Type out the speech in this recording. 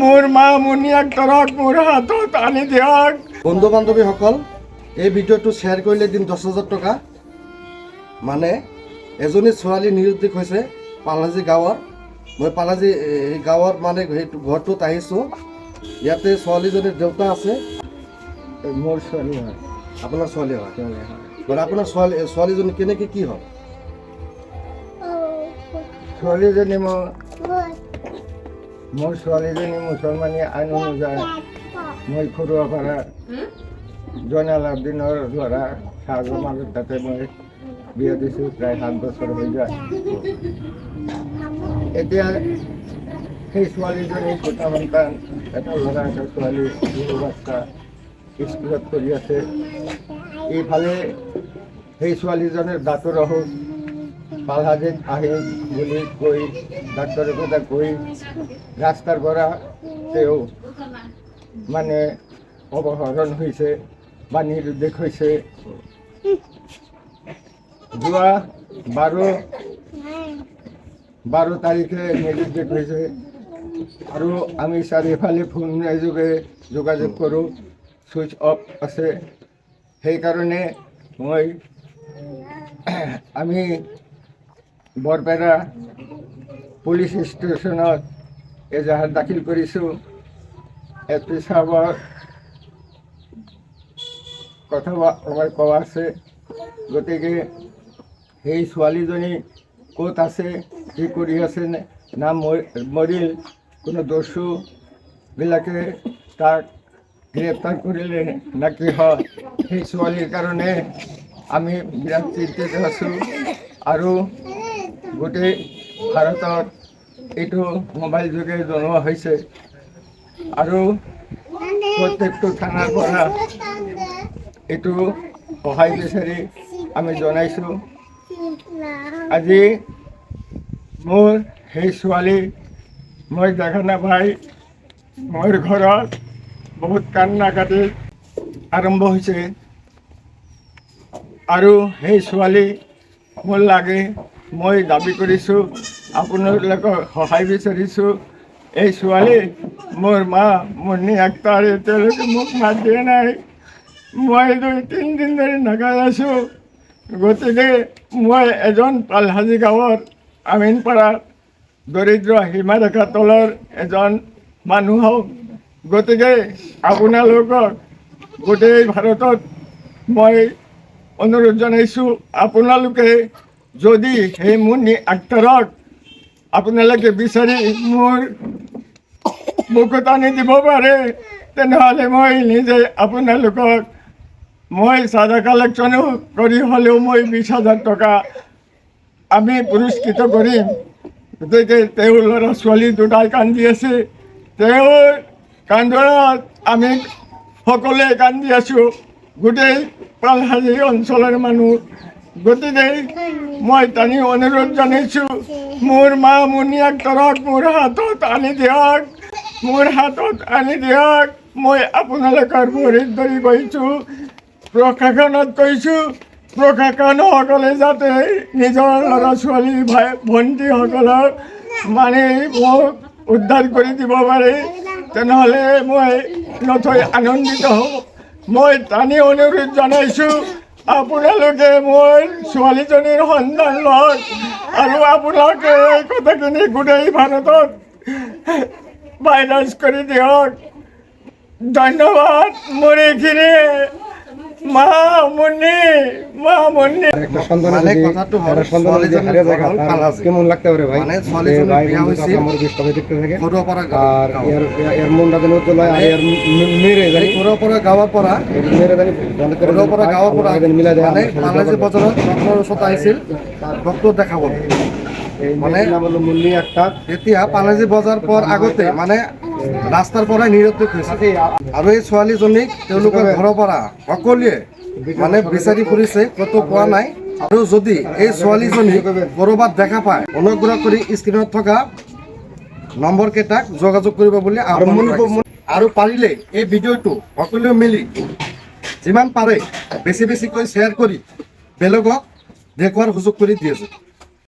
মোৰ মা মুনিয়াক ধৰক মোৰ হাতত আনি দিয়ক। বন্ধু বান্ধৱীসকল এই ভিডিঅ'টো শ্বেয়াৰ কৰিলে দিম দহ হাজাৰ টকা। মানে এজনী ছোৱালী নিৰুদ্দিক হৈছে পালাজী গাঁৱৰ। মই পালাজী এই গাঁৱৰ মানে সেইটো ঘৰটোত আহিছোঁ। ইয়াতে ছোৱালীজনীৰ দেউতা আছে। মোৰ ছোৱালী হয়। আপোনাৰ ছোৱালী হয়? মানে আপোনাৰ ছোৱালী ছোৱালীজনী কেনেকৈ কি হ'ল? ছোৱালীজনী মোৰ মোৰ ছোৱালীজনী মুছলমানী আইন অনুযায়ী মই ঘৰুৱা পৰা জয়নাল আবদিনৰ ল'ৰা চাহৰ মাজত তাতে মই বিয়া দিছোঁ প্ৰায় সাত বছৰ হৈ যায়। এতিয়া সেই ছোৱালীজনী দুটা সন্তান এটা ল'ৰা এটা ছোৱালী সৰু বাচ্চা স্কুলত পঢ়ি আছে। এইফালে সেই ছোৱালীজনীৰ দাঁতৰ অসুখ। পালহাজিত আহিম বুলি কৈ ডাক্তৰৰ কথা কৈ ৰাস্তাৰ পৰা তেওঁ মানে অপহৰণ হৈছে বা নিৰুদ্দেশ হৈছে যোৱা বাৰ বাৰ তাৰিখে নিৰুদ্দেশ হৈছে আৰু আমি চাৰিওফালে ফোন যোগে যোগাযোগ কৰোঁ ছুইচ অফ আছে। সেইকাৰণে মই, আমি বৰপেটা পুলিচ ষ্টেচনত এজাহাৰ দাখিল কৰিছোঁ এ পি চাহাবৰ কথা আমাৰ কোৱা আছে। গতিকে সেই ছোৱালীজনী ক'ত আছে, কি কৰি আছে না মৰ- মৰিল, কোনো দস্যুবিলাকে তাক গ্ৰেপ্তাৰ কৰিলে না কি হয়? সেই ছোৱালীৰ কাৰণে আমি বিৰাট চিন্তিত আছোঁ। আৰু গোটেই ভাৰতত এইটো মোবাইল যোগে জনোৱা হৈছে। আৰু প্ৰত্যেকটো থানাৰ পৰা এইটো সহায় বিচাৰি আমি জনাইছোঁ। আজি মোৰ সেই ছোৱালী, মই দেখা নাপাই মোৰ ঘৰত বহুত কান্না কাটি আৰম্ভ হৈছে। আৰু সেই ছোৱালী মোৰ লাগে মই দাবি কৰিছোঁ, আপোনালোকৰ সহায় বিচাৰিছোঁ। এই ছোৱালী, মোৰ মা মুন্নি আক্তাৰ এতিয়ালৈকে মোক মাত দিয়া নাই। মই দুই তিনিদিন ধৰি নাগাই আছোঁ। গতিকে মই এজন পালহাজী গাঁৱৰ আমিনপাৰাৰ দৰিদ্ৰ সীমাৰেখা তলৰ এজন মানুহ হওক। গতিকে আপোনালোকক গোটেই ভাৰতত মই অনুৰোধ জনাইছোঁ, আপোনালোকে যদি সেই মুন্নি আক্তাৰক আপোনালোকে বিচাৰি মোৰ বুকুত আনি দিব পাৰে তেনেহ'লে মই নিজে আপোনালোকক মই চাঁদা কালেকশ্যনো কৰি হ'লেও মই বিছ হাজাৰ টকা আমি পুৰস্কৃত কৰিম। গতিকে তেওঁৰ ল'ৰা ছোৱালী দুটাই কান্দি আছে। তেওঁৰ কান্দোনত আমি সকলোৱে কান্দি আছোঁ। গোটেই পালহাজী অঞ্চলৰ মানুহ গতিকে মই টানি অনুৰোধ জনাইছোঁ মোৰ মা মুনিয়াক ধৰক মোৰ হাতত আনি দিয়ক মোৰ হাতত আনি দিয়ক, মই আপোনালোকৰ ভৰিত ধৰি কৈছোঁ প্ৰশাসনত কৈছোঁ প্ৰশাসনসকলে যাতে নিজৰ ল'ৰা ছোৱালী ভাই, ভণ্টিসকলক মানে মোক উদ্ধাৰ কৰি দিব পাৰে, তেনেহ'লে মই নথৈ আনন্দিত হ'ম মই টানি অনুৰোধ জনাইছোঁ আপোনালোকে মোৰ ছোৱালীজনীৰ সন্ধান লওক আৰু আপোনালোকে এই কথাখিনি গোটেই ভাৰতত ভাইৰাছ কৰি দিয়ক। ধন্যবাদ মোৰ এইখিনি মা মুন্নি মা মুন্নি একটা সন্তান মানে যদি- কথাটো হ'ল, সন্তান যদি হারিয়ে যায়, ঘৰ হ'ল তার পালাজি। কেমন লাগতে পারে ভাই? মানে ভাই দেখতে থাকে। আর এর এর উজ্জ্বল আর এর মেরে জানি মেরে জানি বন্ধ করে মানে মানে- মুন্নি এতিয়া পালাজী বজাৰ পোৱাৰ আগতে মানে ৰাস্তাৰ পৰাই নিৰুদ্দেশ হৈছে আৰু এই ছোৱালীজনীক তেওঁলোকৰ ঘৰৰ পৰা সকলোৱে মানে বিচাৰি ফুৰিছে ক'তো পোৱা নাই। আৰু যদি এই ছোৱালীজনী ক'ৰবাত দেখা পায় অনুগ্ৰহ কৰি স্ক্ৰীণত থকা নম্বৰ কেইটাক যোগাযোগ কৰিব বুলি আৰু পাৰিলে এই ভিডিঅ'টো সকলোৱে মিলি যিমান পাৰে বেছি বেছিকৈ শ্বেয়াৰ কৰি বেলেগক দেখুৱাৰ সুযোগ কৰি দি আছোঁ